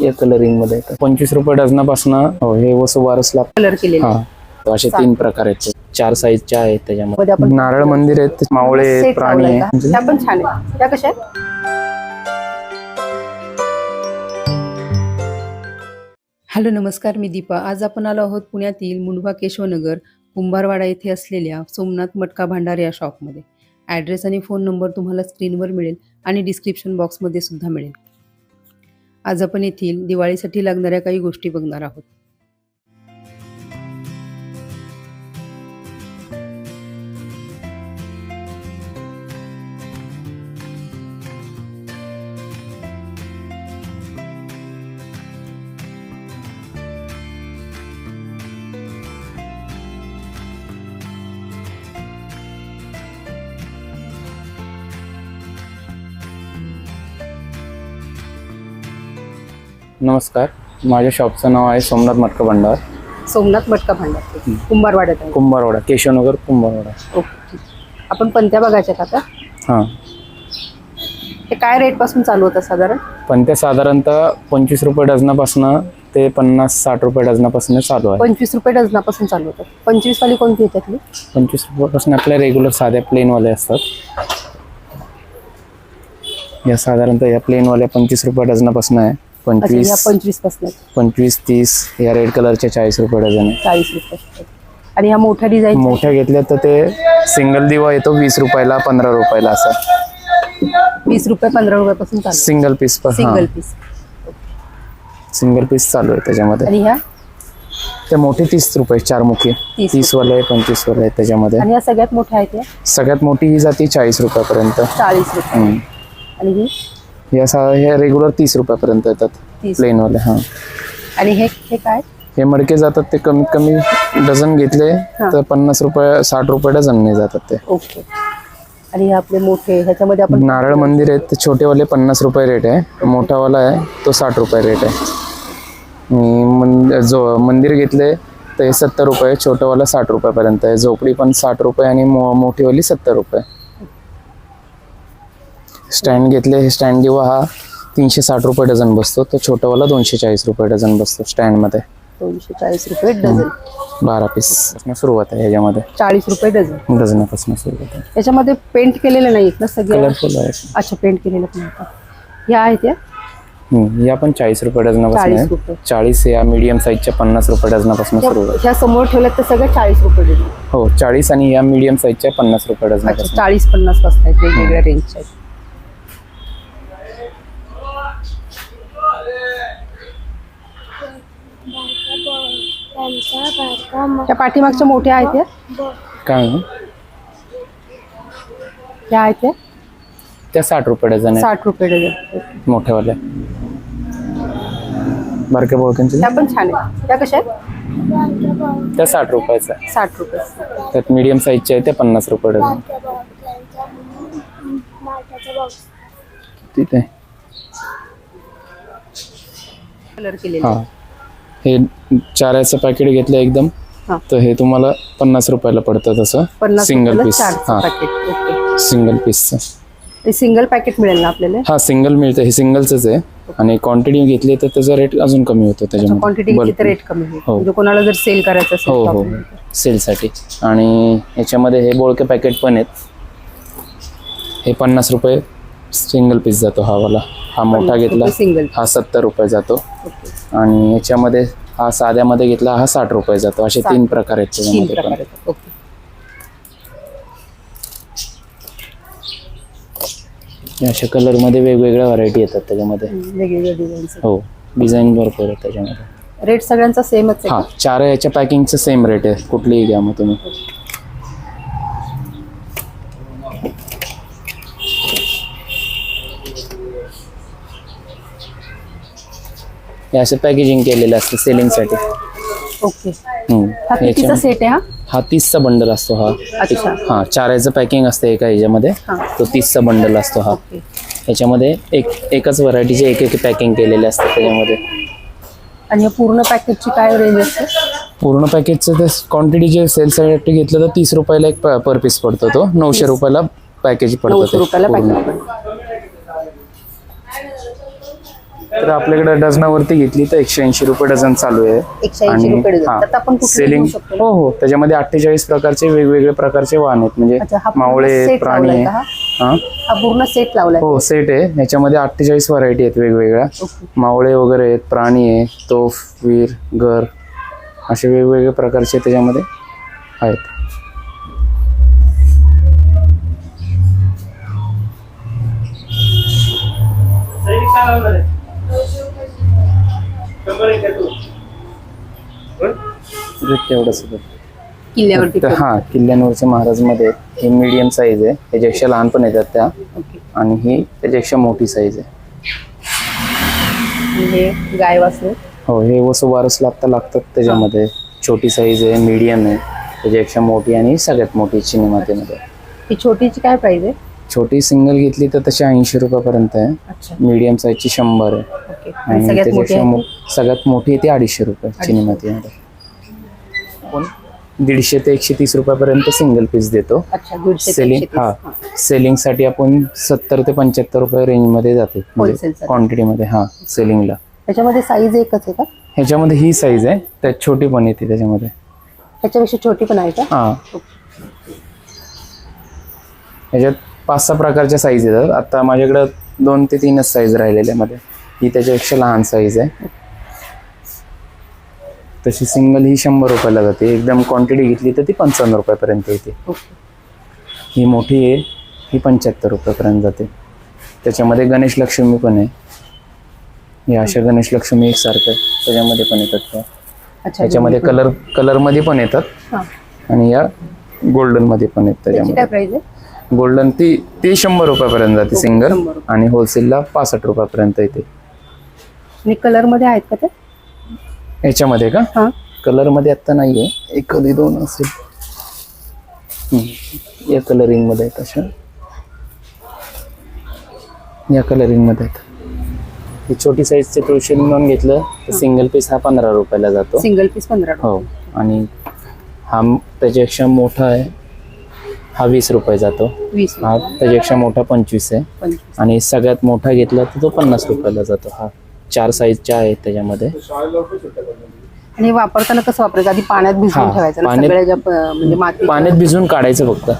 या कलरिंगमध्ये पंचवीस रुपये डझनापासून हो हे वसू वारसला कलर केलेले. हा. तर असे तीन प्रकार आहेत. चार साईजच्या आहेत मध्ये त्याच्यामध्ये आपण नारळ मंदिर आहेत मावळे आहेत, प्राणी लावलाय का? आहे त्या पण छान आहे त्या कशा आहेत? हॅलो नमस्कार मी दीपा. आज आपण आलो आहोत पुण्यातील मुंडवा केशवनगर कुंभारवाडा येथे असलेल्या सोमनाथ मटका भांडार या शॉपमध्ये ॲड्रेस आणि फोन नंबर तुम्हाला स्क्रीनवर मिळेल आणि डिस्क्रिप्शन बॉक्समध्ये सुद्धा मिळेल. आज आपण येथील दिवाळीसाठी लागणाऱ्या काही गोष्टी बघणार आहोत. नमस्कार माझ्या शॉपचं नाव आहे सोमनाथ मटका भंडार. सोमनाथ मटका भांडार. कुंभारवाड्यात आहे कुंभारवाडा केशवनगर कुंभारवाडा. ओके. आपण पंत्या बघायच्या का आता? हां. ते काय रेटपासून चालू होतं साधारण? पण ते साधारणतः पंचवीस रुपये डझनापासून ते पन्नास साठ रुपये डझनापासून चालू आहे. पंचवीस रुपये डझनापासून चालू होतं. पंचवीस वाली कोणती त्यातली पंचवीस रुपयापासून आपल्या रेग्युलर साध्या प्लेनवाले असतात. या साधारणतः या प्लेनवाल्या पंचवीस रुपये डझनापासून आहे. या पंचवीस पंचवीसपासून पंचवीस तीस या रेड कलरच्या चाळीस रुपये डझन आहे. चाळीस रुपये. आणि ह्या मोठ्या डिझाईन मोठ्या घेतल्या तर ते सिंगल दिवा येतो वीस रुपयाला पंधरा रुपयाला असं. वीस रुपये पंधरा रुपयापासून चालू सिंगल पीस पण सिंगल पीस सिंगल पीस चालू आहे त्याच्यामध्ये. आणि ह्या? ते मोठे तीस रुपये चार मुखी. तीस तीस वाले पंचवीस वाले आहेत त्याच्यामध्ये. आणि या सगळ्यात मोठ्या आहेत या? सगळ्यात मोठी ही जाते चाळीस रुपयापर्यंत. चाळीस रुपये. हम्म. आणि ही? या सा हे रेग्युलर तीस रुपयापर्यंत येतात तीस प्लेनवाले हां. आणि हे हे काय? हे मडके जातात ते कमीत कमी डझन घेतले तर पन्नास रुपये साठ रुपये डझनने जातात ते. ओके. आणि हे आपले मोठे ह्याच्यामध्ये आपण नारळ मंदिर आहेत ते छोटेवाले पन्नास रुपये रेट आहे. मोठावाला आहे तो साठ रुपये रेट आहे. आणि जो मंदिर घेतले तर हे सत्तर रुपये छोटंवाला साठ रुपयापर्यंत आहे. झोपडी पण साठ रुपये आणि मो मोठीवाली सत्तर रुपये. स्टँड घेतले हे स्टँड दिवा हा तीनशे साठ रुपये डझन बसतो तो छोटावाला दोनशे चाळीस रुपये डझन बसतो स्टँडमध्ये. दोनशे चाळीस रुपये डझन. बारा पीस सुरुवात आहे ह्याच्यामध्ये. चाळीस रुपये डझन. डझनापासून सुरुवात आहे. याच्यामध्ये पेंट केलेले नाहीत ना सगळे? कलरफुल आहे. अच्छा पेंट केलेलं पण होतं ह्या आहेत या? या पण चाळीस रुपये डझनापासून 40 आहे रुपये. चाळीस या मीडियम साईजच्या पन्नास रुपये डझनापासून सुरू ह्या- आहे. ह्या समोर ठेवल्यात तर सगळ्या चाळीस रुपये डझन. हो चाळीस आणि या मीडियम साईजच्या पन्नास रुपये अच्छा डझनापासून. चाळीस पन्नासपासून आहेत वेगवेगळ्या रेंजच्या आहेत. त्या पाठीमागच्या मोठ्या आहेत काय? त्या आहेत त्या त्या साठ रुपये डझन आहे साठ रुपये डझन. मोठ्यावाल्या. बारक्या बोळक्यांचे त्या पण छान आहेत. त्या कशा आहेत? त्या साठ रुपयाच्या आहे. साठ रुपये. त्यात मीडियम साईजच्या आहे त्या पन्नास रुपये डझन. तिथे. कलर केलेले. हा चाराचं पॅकेट घेतलं एकदम हा. तर हे तुम्हाला पन्नास रुपयाला पडतं तसं. पन्नास सिंगल पीस हा. Packet okay. सिंगल पीसचं ते सिंगल पॅकेट मिळेल ना आपल्याला? हा सिंगल मिळतं. हे सिंगलच आहे. आणि क्वांटिटी घेतली तर त्याचा रेट अजून कमी होतो क्वांटिटी घेतली तर त्याच्यामध्ये रेट कमी होईल. हो. म्हणजे कोणाला जर सेल करायचं असेल हो तर हो. सेलसाठी आणि याच्यामध्ये हे बोळके पॅकेट पण आहेत. हे पन्नास रुपये सिंगल पीस जातो हा वाला. हा मोठा पन्नास घेतला. रुपये हा सत्तर रुपये जातो. ओके. आणि याच्यामध्ये हा साध्यामध्ये घेतला हा साठ रुपये जातो. असे. तीन प्रकार आहेत तीन त्याच्यामध्ये प्रकार पण. आहेत. ओके. अशा कलरमध्ये वेगवेगळ्या व्हरायटी येतात त्याच्यामध्ये. वेगवेगळ्या डिझाईनचे हो डिझाईन भरपूर आहे त्याच्यामध्ये. रेट सगळ्यांचा सेमच आहे. हा चार याच्या पॅकिंगचं सेम रेट आहे. कुठलीही घ्या मग तुम्ही. हे असं पॅकेजिंग केलेलं असतं सेलिंगसाठी ओके हम्म. हा. कितीचा याच्या- सेट आहे हा? हा तीसचा बंडल असतो हा. अच्छा. हा चारायचं पॅकिंग असतं एका ह्याच्यामध्ये. हा. तो तीसचा बंडल असतो हा. ओके ह्याच्यामध्ये एक एकच व्हरायटीचे एक एक पॅकिंग केलेले असतात त्याच्यामध्ये. आणि या पूर्ण पॅकेटची काय रेंज असते? पूर्ण पॅकेजचं ते क्वांटिटी जे सेलसाठी घेतलं तर तीस रुपयाला एक पर पीस पडतो तो. नऊशे रुपयाला पॅकेज पडतो नऊशे ते रुपयाला पूर्ण. पॅकेट तर आपल्याकडे डझनावरती घेतली तर एकशे ऐंशी रुपये डझन चालू आहे. कुठले सेलिंग घेऊ शकतो? ना? हो हो. त्याच्यामध्ये अठ्ठेचाळीस प्रकारचे वेगवेगळे प्रकारचे वाहन आहेत. म्हणजे मावळे प्राणी हा? हा? पूर्ण सेट लावलाय. हो सेट आहे. ह्याच्यामध्ये अठ्ठेचाळीस व्हरायटी आहेत वेगवेगळ्या. मावळे वगैरे आहेत प्राणी आहे तोफ वीर घर असे वेगवेगळे प्रकारचे त्याच्यामध्ये आहेत. तेवढंच. किल्ल्यावरती हा किल्ल्यांवरचे महाराजमध्ये. ही मीडियम साईज आहे. त्याच्यापेक्षा लहान पण येतात त्या. ओके. आणि ही त्याच्यापेक्षा मोठी साईज आहे. गाय वासरू? हो हे वसुबारसला आत्ता लागतात त्याच्यामध्ये. छोटी साईज आहे मीडियम आहे. त्याच्यापेक्षा मोठी आणि सगळ्यात मोठी चिनी मातीमध्ये ही छोटीची काय प्राइस आहे? छोटी सिंगल घेतली तर तशी ऐंशी रुपयापर्यंत आहे. अच्छा. मीडियम साईजची शंभर आहे. आणि सगळ्यात मोठी त्याच्यापेक्षा आहे मो- सगळ्यात मोठी आहे ती अडीचशे रुपये चिनी आपण दीडशे ते एकशे तीस रुपयापर्यंत सिंगल पीस देतो. अच्छा दीडशे ते सेलिंग एकशे तीस. हा. हा. सेलिंगसाठी आपण सत्तर ते पंच्याहत्तर रुपये रेंजमध्ये जाते. म्हणजे Wholesale साठी. क्वांटिटीमध्ये हा सेलिंगला त्याच्यामध्ये साईज एकच आहे का? ह्याच्यामध्ये ही साईज आहे. त्यात छोटी पण येते त्याच्यामध्ये. त्याच्यापेक्षा छोटी पण आहे का? हा. ह्याच्यात पाच सहा प्रकारच्या साईज येतात. आता माझ्याकडं दोन ते तीनच साईज राहिलेल्या मध्ये. ही त्याच्यापेक्षा लहान साईज आहे. तशी सिंगल ही शंभर रुपयाला जाते. एकदम क्वांटिटी घेतली तर ती पंचावन्न रुपयापर्यंत येते. ही मोठी आहे ही पंच्याहत्तर रुपयापर्यंत जाते. त्याच्यामध्ये गणेश लक्ष्मी पण आहे. हे अशा गणेश लक्ष्मी एकसारखं. त्याच्यामध्ये पण येतात त्या. त्याच्यामध्ये कलर कलरमध्ये पण येतात. आणि या गोल्डनमध्ये पण त्याची त्याच्यामध्ये. गोल्डन ती ती शंभर रुपयापर्यंत जाते सिंगल. आणि होलसेलला पासष्ट रुपयापर्यंत येते. आणि कलरमध्ये आहेत का ते? याच्यामध्ये का? हा. कलरमध्ये आत्ता नाही आहे एक कधी दोन असेल. हम्म. या कलरिंगमध्ये आहेत अशा. या कलरिंगमध्ये आहेत. ही छोटी साईजचे तुळशी म्हणून घेतलं तर सिंगल पीस हा पंधरा रुपयाला जातो. सिंगल पीस पंधरा हो. आणि हा म- त्याच्यापेक्षा मोठा आहे. हा वीस रुपये जातो. वीस हा त्याच्यापेक्षा मोठा पंचवीस आहे. पंचवीस. आणि सगळ्यात मोठा घेतला तर तो पन्नास रुपयाला जातो हा. चार साईजच्या आहेत त्याच्यामध्ये. आणि वापरताना कसं वापरायचं? आधी पाण्यात भिजवून हा, ठेवायचं ना पाण्यात- सगळ्या ज्या प- म्हणजे माती पाण्यात भिजवून काढायचं फक्त.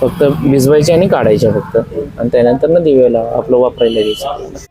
फक्त भिजवायचे आणि काढायच्या फक्त. आणि त्यानंतर ना दिव्याला आपलं वापरायला द्यायचं.